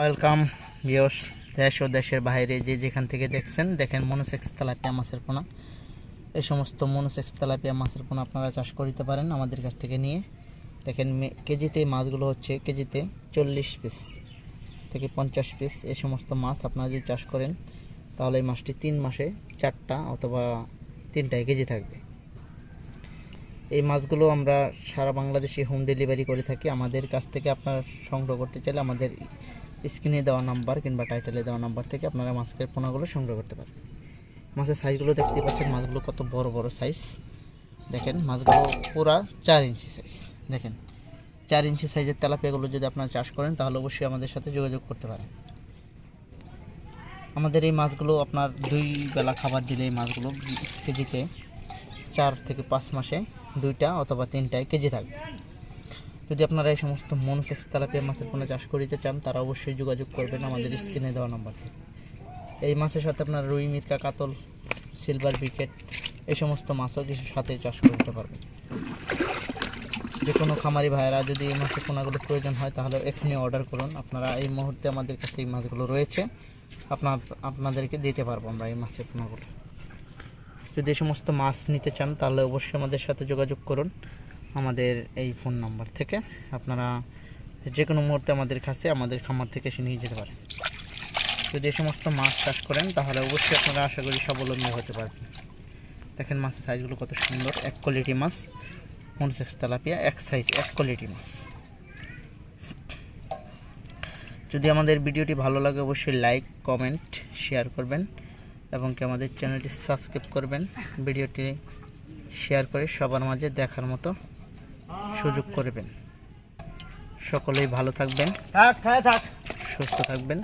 Welcome ভিওস দেশ ও দেশের বাইরে যে যেখান থেকে দেখছেন, দেখেন মনোসেক্স তেলাপিয়া মাছের পোনা। এই সমস্ত মনোসেক্স তেলাপিয়া মাছের পোনা আপনারা চাষ করতে পারেন আমাদের কাছ থেকে নিয়ে। দেখেন কেজিতে মাছগুলো হচ্ছে কেজিতে চল্লিশ পিস থেকে পঞ্চাশ পিস। এই সমস্ত মাছ আপনারা যদি চাষ করেন, তাহলে এই মাছটি তিন মাসে চারটা অথবা তিনটায় কেজি থাকবে। এই মাছগুলো আমরা সারা বাংলাদেশে হোম ডেলিভারি করে থাকি। আমাদের কাছ থেকে আপনারা সংগ্রহ করতে চাইলে আমাদের স্ক্রিনে দেওয়া নাম্বার কিংবা টাইটেলে দেওয়া নাম্বার থেকে আপনারা মাছের পোনাগুলো সংগ্রহ করতে পারেন। মাছের সাইজগুলো দেখতে পাচ্ছেন, মাছগুলো কত বড় বড় সাইজ দেখেন, মাছগুলো পুরা চার ইঞ্চি সাইজ দেখেন, চার ইঞ্চি সাইজের তেলাপিয়াগুলো যদি আপনারা চাষ করেন, তাহলে অবশ্যই আমাদের সাথে যোগাযোগ করতে পারেন। আমাদের এই মাছগুলো আপনার দুই বেলা খাবার দিলে এই মাছগুলো কেজিতে চার থেকে পাঁচ মাসে দুইটা অথবা তিনটায় কেজি থাকবে। যদি আপনারা এই সমস্ত মনোসেক্স তেলাপিয়া মাছের কোনো চাষ করিতে চান, তারা অবশ্যই যোগাযোগ করবেন আমাদের স্ক্রিনে দেওয়া নাম্বার থেকে। এই মাছের সাথে আপনারা রুই, মিরকা, কাতল, সিলভার বিকেট এই সমস্ত মাছও কিছু সাথে চাষ করতে পারবেন। যে কোনো খামারি ভাইয়েরা যদি এই মাছের পোনাগুলো প্রয়োজন হয়, তাহলে এখনই অর্ডার করুন। আপনারা এই মুহূর্তে আমাদের কাছে এই মাছগুলো রয়েছে। আপনার, আপনাদেরকে দিতে পারব আমরা এই মাছের পোনাগুলো। যদি এই সমস্ত মাছ নিতে চান, তাহলে অবশ্যই আমাদের সাথে যোগাযোগ করুন। আমাদের এই ফোন নাম্বার থেকে আপনারা যে কোনো মুহূর্তে আমাদের কাছে, আমাদের খামার থেকে এসে নিয়ে যেতে পারেন। যদি এই সমস্ত মাছ চাষ করেন, তাহলে অবশ্যই আপনারা আশা করি স্বাবলম্বী হতে পারবেন। দেখেন মাছের সাইজগুলো কত সুন্দর। এক কোয়ালিটি মাছ মনসেক্স তেলাপিয়া, এক সাইজ এক কোয়ালিটি মাছ। যদি আমাদের ভিডিওটি ভালো লাগে, অবশ্যই লাইক, কমেন্ট, শেয়ার করবেন এবং কি আমাদের চ্যানেলটি সাবস্ক্রাইব করবেন। ভিডিওটি শেয়ার করে সবার মাঝে দেখার মতো সুযোগ করবেন। সকলেই ভালো থাকবেন। থাক থাক। সুস্থ থাকবেন।